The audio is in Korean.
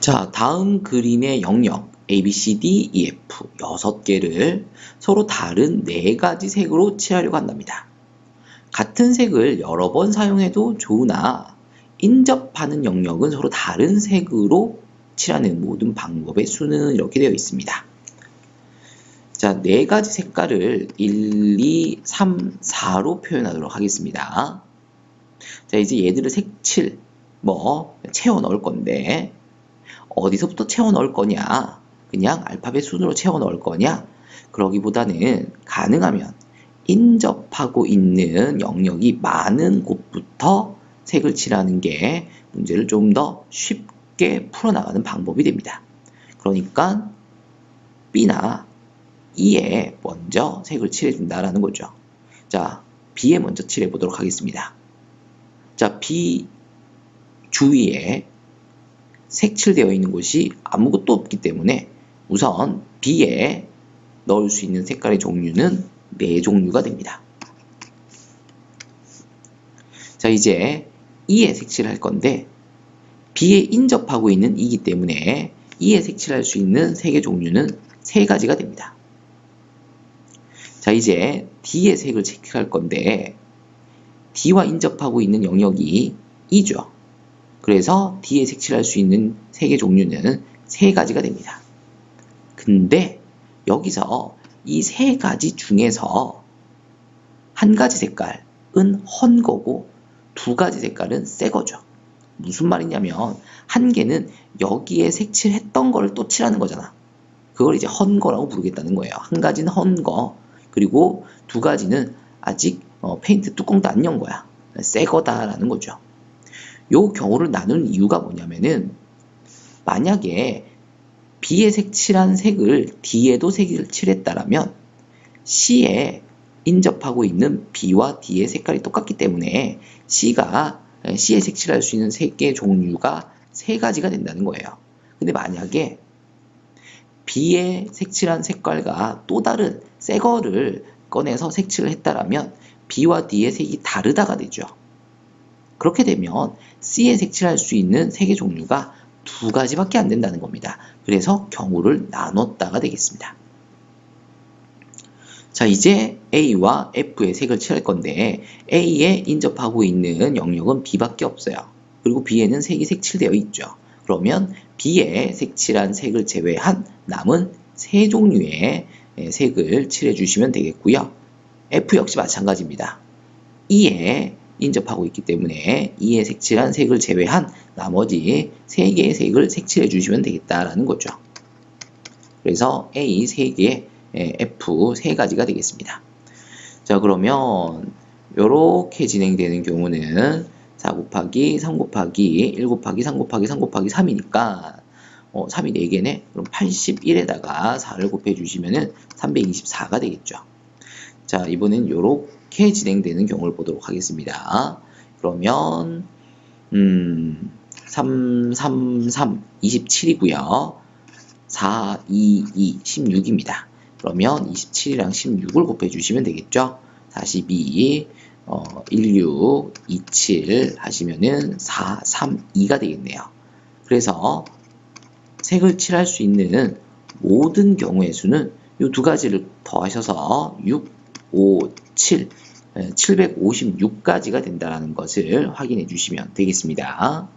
자, 다음 그림의 영역 A, B, C, D, E, F 여섯 개를 서로 다른 네 가지 색으로 칠하려고 한답니다. 같은 색을 여러 번 사용해도 좋으나 인접하는 영역은 서로 다른 색으로 칠하는 모든 방법의 수는 이렇게 되어 있습니다. 자, 네 가지 색깔을 1, 2, 3, 4로 표현하도록 하겠습니다. 자, 이제 얘들을 색칠, 뭐, 채워 넣을 건데, 어디서부터 채워 넣을 거냐? 그냥 알파벳 순으로 채워 넣을 거냐? 그러기보다는 가능하면 인접하고 있는 영역이 많은 곳부터 색을 칠하는 게 문제를 좀 더 쉽게 풀어나가는 방법이 됩니다. 그러니까 B나 E에 먼저 색을 칠해준다라는 거죠. 자, B에 먼저 칠해보도록 하겠습니다. 자, B 주위에 색칠되어 있는 곳이 아무것도 없기 때문에 우선 B에 넣을 수 있는 색깔의 종류는 네 종류가 됩니다. 자, 이제 E에 색칠할 건데 B에 인접하고 있는 E이기 때문에 E에 색칠할 수 있는 색의 종류는 세 가지가 됩니다. 자, 이제 D의 색을 체크할 건데 D와 인접하고 있는 영역이 E죠. 그래서 D에 색칠할 수 있는 색의 종류는 세 가지가 됩니다. 근데 여기서 이 세 가지 중에서 한 가지 색깔은 헌 거고 두 가지 색깔은 새 거죠. 무슨 말이냐면 한 개는 여기에 색칠했던 거를 또 칠하는 거잖아. 그걸 이제 헌 거라고 부르겠다는 거예요. 한 가지는 헌 거, 그리고 두 가지는 아직 어, 페인트 뚜껑도 안 연 거야. 새 거다라는 거죠. 요 경우를 나눈 이유가 뭐냐면은 만약에 B에 색칠한 색을 D에도 색을 칠했다라면 C에 인접하고 있는 B와 D의 색깔이 똑같기 때문에 C가 C에 색칠할 수 있는 색의 종류가 세 가지가 된다는 거예요. 근데 만약에 B에 색칠한 색깔과 또 다른 새 거를 꺼내서 색칠을 했다라면 B와 D의 색이 다르다가 되죠. 그렇게 되면 C에 색칠할 수 있는 색의 종류가 두 가지밖에 안 된다는 겁니다. 그래서 경우를 나눴다가 되겠습니다. 자, 이제 A와 F의 색을 칠할 건데 A에 인접하고 있는 영역은 B밖에 없어요. 그리고 B에는 색이 색칠되어 있죠. 그러면 B에 색칠한 색을 제외한 남은 세 종류의 색을 칠해 주시면 되겠고요. F 역시 마찬가지입니다. E에 인접하고 있기 때문에 E에 색칠한 색을 제외한 나머지 3개의 색을 색칠해 주시면 되겠다라는 거죠. 그래서 A 3개, F 3가지가 되겠습니다. 자 그러면 이렇게 진행되는 경우는 4 곱하기 3 곱하기 1 곱하기 3 곱하기 3 곱하기 3이니까 어, 3이 4개네? 그럼 81에다가 4를 곱해 주시면 324가 되겠죠. 자 이번엔 이렇게 진행되는 경우를 보도록 하겠습니다. 그러면 음, 3, 3, 3, 27이고요. 4, 2, 2, 16입니다. 그러면 27이랑 16을 곱해 주시면 되겠죠. 42, 어, 16, 27 하시면은 4, 3, 2가 되겠네요. 그래서 색을 칠할 수 있는 모든 경우의 수는 이 두 가지를 더하셔서 6, 5, 7, 756가지가 된다는 것을 확인해 주시면 되겠습니다.